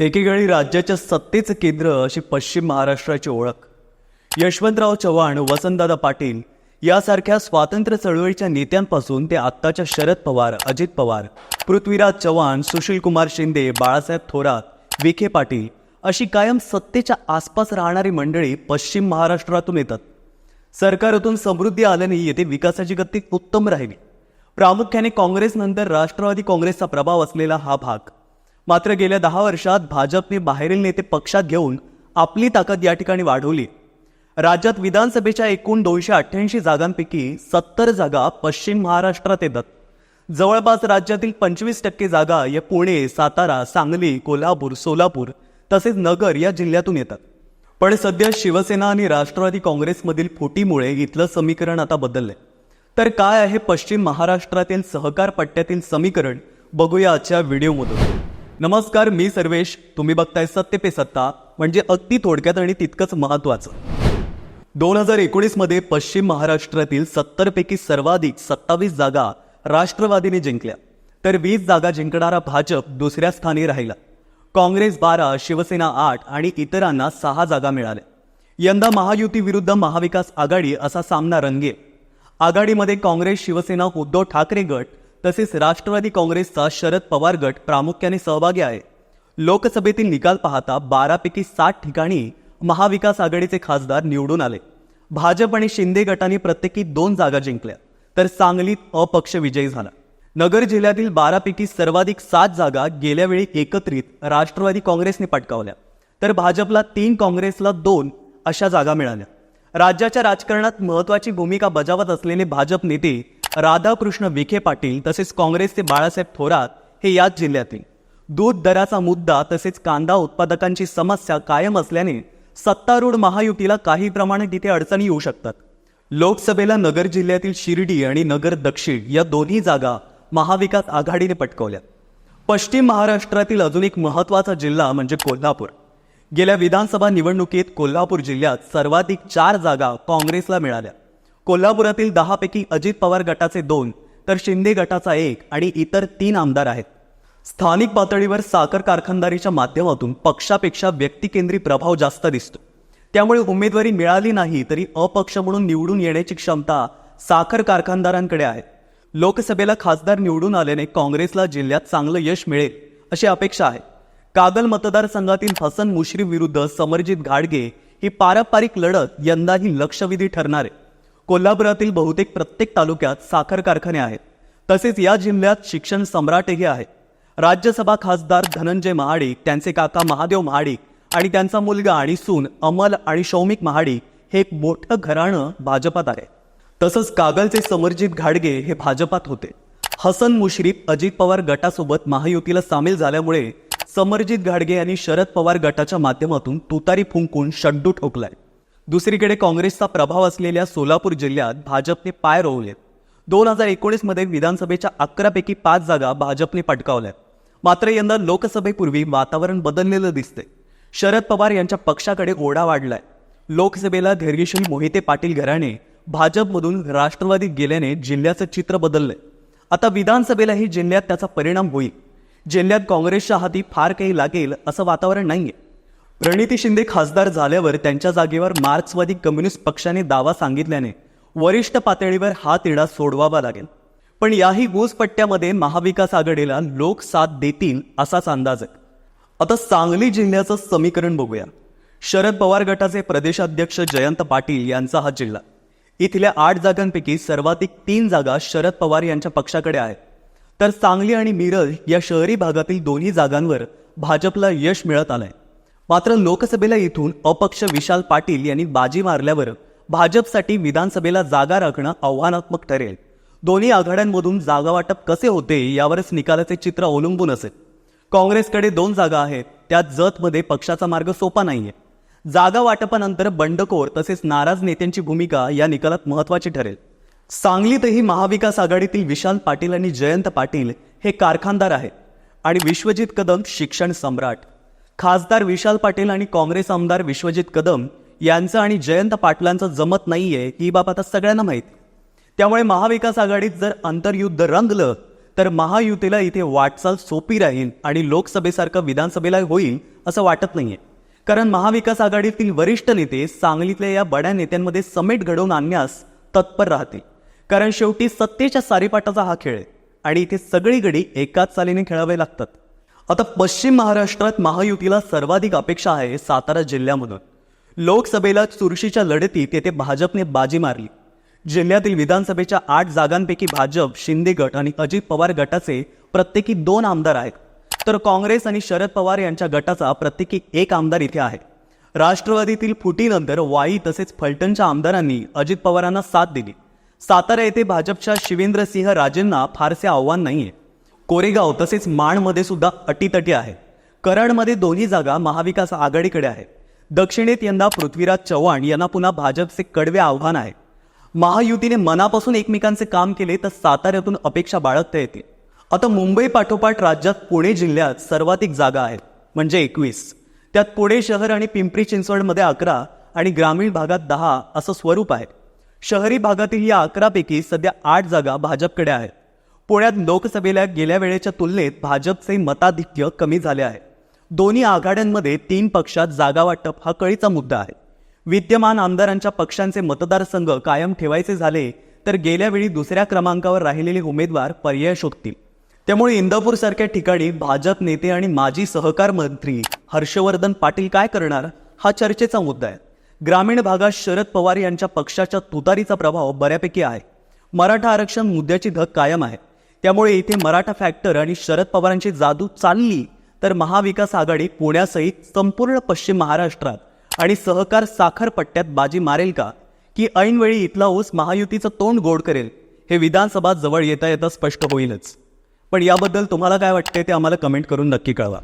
एकेकाळी राज्याच्या सत्तेचं केंद्र अशी पश्चिम महाराष्ट्राची ओळख. यशवंतराव चव्हाण वसंतदादा पाटील यासारख्या स्वातंत्र्य चळवळीच्या नेत्यांपासून ते आत्ताच्या शरद पवार अजित पवार पृथ्वीराज चव्हाण सुशीलकुमार शिंदे बाळासाहेब थोरात विखे पाटील अशी कायम सत्तेच्या आसपास राहणारी मंडळी पश्चिम महाराष्ट्रातून येतात. सरकारातून समृद्धी आल्याने येथे विकासाची गती उत्तम राहिली. प्रामुख्याने काँग्रेसनंतर राष्ट्रवादी काँग्रेसचा प्रभाव असलेला हा भाग मात्र गेल्या दहा वर्षात भाजपने बाहेरील नेते पक्षात घेऊन आपली ताकद या ठिकाणी वाढवली. राज्यात विधानसभेच्या एकूण दोनशे अठ्ठ्याऐंशी जागांपैकी सत्तर जागा पश्चिम महाराष्ट्रात येतात. जवळपास राज्यातील पंचवीस टक्के जागा या पुणे सातारा सांगली कोल्हापूर सोलापूर तसेच नगर या जिल्ह्यातून येतात. पण सध्या शिवसेना आणि राष्ट्रवादी काँग्रेसमधील फुटीमुळे इथलं समीकरण आता बदललंय. तर काय आहे पश्चिम महाराष्ट्रातील सहकार पट्ट्यातील समीकरण? बघूया आजच्या व्हिडिओमधून. नमस्कार मी सर्वेश. तुम्ही बघताय सत्य पे सत्ता. म्हणजे अगदी थोडक्यात आणि तितकंच महत्वाचं दोन हजार एकोणीसमध्ये पश्चिम महाराष्ट्रातील सत्तरपैकी सर्वाधिक सत्तावीस जागा राष्ट्रवादीने जिंकल्या. तर वीस जागा जिंकणारा भाजप दुसऱ्या स्थानी राहिला. काँग्रेस बारा शिवसेना आठ आणि इतरांना सहा जागा मिळाल्या. यंदा महायुती विरुद्ध महाविकास आघाडी असा सामना रंगेल. आघाडीमध्ये काँग्रेस शिवसेना उद्धव ठाकरे गट तसेच राष्ट्रवादी काँग्रेसचा शरद पवार गट प्रामुख्याने सहभागी आहे. लोकसभेतील निकाल पाहता बारापैकी सात ठिकाणी महाविकास आघाडीचे खासदार निवडून आले. भाजप आणि शिंदे गटाने प्रत्येकी दोन जागा जिंकल्या तर सांगलीत अपक्ष विजयी झाला. नगर जिल्ह्यातील बारापैकी सर्वाधिक सात जागा गेल्या वेळी एकत्रित राष्ट्रवादी काँग्रेसने पटकावल्या तर भाजपला तीन काँग्रेसला दोन अशा जागा मिळाल्या. राज्याच्या राजकारणात महत्वाची भूमिका बजावत असलेले भाजप नेते राधाकृष्ण विखे पाटील तसेच काँग्रेसचे बाळासाहेब थोरात हे याच जिल्ह्यातील. दूध दराचा मुद्दा तसेच कांदा उत्पादकांची समस्या कायम असल्याने सत्तारूढ महायुतीला काही प्रमाणात तिथे अडचणी येऊ शकतात. लोकसभेला नगर जिल्ह्यातील शिर्डी आणि नगर दक्षिण या दोन्ही जागा महाविकास आघाडीने पटकवल्या पश्चिम महाराष्ट्रातील अजून एक महत्त्वाचा जिल्हा म्हणजे कोल्हापूर. गेल्या विधानसभा निवडणुकीत कोल्हापूर जिल्ह्यात सर्वाधिक चार जागा काँग्रेसला मिळाल्या. कोल्हापुरातील दहापैकी अजित पवार गटाचे दोन तर शिंदे गटाचा एक आणि इतर तीन आमदार आहेत. स्थानिक पातळीवर साखर कारखानदारीच्या माध्यमातून पक्षापेक्षा व्यक्तिकेंद्री प्रभाव जास्त दिसतो. त्यामुळे उमेदवारी मिळाली नाही तरी अपक्ष म्हणून निवडून येण्याची क्षमता साखर कारखानदारांकडे आहे. लोकसभेला खासदार निवडून आल्याने काँग्रेसला जिल्ह्यात चांगलं यश मिळेल अशी अपेक्षा आहे. कागल मतदारसंघातील हसन मुश्रीफ विरुद्ध समरजित घाडगे ही पारंपरिक लढत यंदाही लक्षवेधी ठरणार आहे. कोल्हापुरातील बहुतेक प्रत्येक तालुक्यात साखर कारखाने आहेत. तसेच या जिल्ह्यात शिक्षण सम्राटही आहे राज्यसभा खासदार धनंजय महाडिक त्यांचे काका महादेव महाडिक आणि त्यांचा मुलगा आणि सून अमल आणि शौमिक महाडिक हे एक मोठं घराणं भाजपात आहे. तसंच कागलचे समरजित घाडगे हे भाजपात होते. हसन मुश्रीफ अजित पवार गटासोबत महायुतीला सामील झाल्यामुळे समरजित घाडगे यांनी शरद पवार गटाच्या माध्यमातून तुतारी फुंकून शड्डू ठोकलाय. दुसरीकडे काँग्रेसचा प्रभाव असलेल्या सोलापूर जिल्ह्यात भाजपने पाय रोवलेत. दोन हजार एकोणीसमध्ये विधानसभेच्या अकरापैकी पाच जागा भाजपने पटकावल्या मात्र यंदा लोकसभेपूर्वी वातावरण बदललेलं दिसतंय. शरद पवार यांच्या पक्षाकडे ओढा वाढलाय. लोकसभेला धैर्यशील मोहिते पाटील घराणे भाजपमधून राष्ट्रवादीत गेल्याने जिल्ह्याचं चित्र बदललंय. आता विधानसभेलाही जिल्ह्यात त्याचा परिणाम होईल. जिल्ह्यात काँग्रेसच्या हाती फार काही लागेल असं वातावरण नाहीये. प्रणिती शिंदे खासदार झाल्यावर त्यांच्या जागेवर मार्क्सवादी कम्युनिस्ट पक्षाने दावा सांगितल्याने वरिष्ठ पातळीवर हा तिढा सोडवावा लागेल. पण याही गुजपट्ट्यामध्ये महाविकास आघाडीला लोक साथ देतील असाच अंदाज आहे. आता सांगली जिल्ह्याचं समीकरण बघूया. शरद पवार गटाचे प्रदेशाध्यक्ष जयंत पाटील यांचा हा जिल्हा. इथल्या आठ जागांपैकी सर्वाधिक तीन जागा शरद पवार यांच्या पक्षाकडे आहेत. तर सांगली आणि मिरज या शहरी भागातील दोन्ही जागांवर भाजपला यश मिळत आलंय. मात्र लोकसभेला इथून अपक्ष विशाल पाटील यांनी बाजी मारल्यावर भाजपसाठी विधानसभेला जागा राखणं आव्हानात्मक ठरेल. दोन्ही आघाड्यांमधून जागा वाटप कसे होते यावरच निकालाचे चित्र अवलंबून असेल. काँग्रेसकडे दोन जागा आहेत त्यात जतमध्ये पक्षाचा मार्ग सोपा नाहीये. जागा वाटपानंतर बंडखोर तसेच नाराज नेत्यांची भूमिका या निकालात महत्वाची ठरेल. सांगलीतही महाविकास आघाडीतील विशाल पाटील आणि जयंत पाटील हे कारखानदार आहेत आणि विश्वजित कदम शिक्षण सम्राट. खासदार विशाल पाटील आणि काँग्रेस आमदार विश्वजित कदम यांचं आणि जयंत पाटलांचं जमत नाहीये ही बाब आता सगळ्यांना माहीत. त्यामुळे महाविकास आघाडीत जर अंतर्युद्ध रंगलं तर महायुतीला इथे वाटचाल सोपी राहील आणि लोकसभेसारखं विधानसभेला होईल असं वाटत नाहीये. कारण महाविकास आघाडीतील वरिष्ठ नेते सांगलीतल्या या बड्या नेत्यांमध्ये समेट घडवून आणण्यास तत्पर राहतील. कारण शेवटी सत्तेच्या सारीपाटाचा हा खेळ आहे आणि इथे सगळी गडी एकाच चालीने खेळावे लागतात. आता पश्चिम महाराष्ट्रात महायुतीला सर्वाधिक अपेक्षा आहे सातारा जिल्ह्यामधून. लोकसभेला चुरशीच्या लढतीत येथे भाजपने बाजी मारली. जिल्ह्यातील विधानसभेच्या आठ जागांपैकी भाजप शिंदे गट आणि अजित पवार गटाचे प्रत्येकी दोन आमदार आहेत. तर काँग्रेस आणि शरद पवार यांच्या गटाचा प्रत्येकी एक आमदार इथे आहे. राष्ट्रवादीतील फुटीनंतर वाई तसेच फलटणच्या आमदारांनी अजित पवारांना साथ दिली. सातारा येथे भाजपच्या शिवेंद्रसिंह राजेंना फारसे आव्हान नाहीये. कोरेगाव तसेच माणमध्ये सुद्धा अटीतटी आहे. कराडमध्ये दोन्ही जागा महाविकास आघाडीकडे आहेत. दक्षिणेत यंदा पृथ्वीराज चव्हाण यांना पुन्हा भाजपचे कडवे आव्हान आहे. महायुतीने मनापासून एकमेकांचे काम केले तर साताऱ्यातून अपेक्षा बाळगता येते आता मुंबई पाठोपाठ राज्यात पुणे जिल्ह्यात सर्वाधिक जागा आहेत म्हणजे एकवीस. त्यात पुणे शहर आणि पिंपरी चिंचवडमध्ये अकरा आणि ग्रामीण भागात दहा असं स्वरूप आहे. शहरी भागातील या अकरापैकी सध्या आठ जागा भाजपकडे आहेत. पुण्यात लोकसभेला गेल्या वेळेच्या तुलनेत भाजपचे मताधिक्य कमी झाले आहे. दोन्ही आघाड्यांमध्ये तीन पक्षात जागा वाटप हा कळीचा मुद्दा आहे. विद्यमान आमदारांच्या पक्षांचे मतदारसंघ कायम ठेवायचे झाले तर गेल्या वेळी दुसऱ्या क्रमांकावर राहिलेले उमेदवार पर्याय शोधतील. त्यामुळे इंदापूरसारख्या ठिकाणी भाजप नेते आणि माजी सहकार मंत्री हर्षवर्धन पाटील काय करणार हा चर्चेचा मुद्दा आहे. ग्रामीण भागात शरद पवार यांच्या पक्षाच्या तुतारीचा प्रभाव बऱ्यापैकी आहे. मराठा आरक्षण मुद्द्याची धग कायम आहे. त्यामुळे इथे मराठा फॅक्टर आणि शरद पवारांची जादू चालली तर महाविकास आघाडी पुण्यासहित संपूर्ण पश्चिम महाराष्ट्रात आणि सहकार साखर पट्ट्यात बाजी मारेल का? की ऐनवेळी इथला ऊस महायुतीचं तोंड गोड करेल? हे विधानसभा जवळ येता येता स्पष्ट होईलच. पण याबद्दल तुम्हाला काय वाटते ते आम्हाला कमेंट करून नक्की कळवा.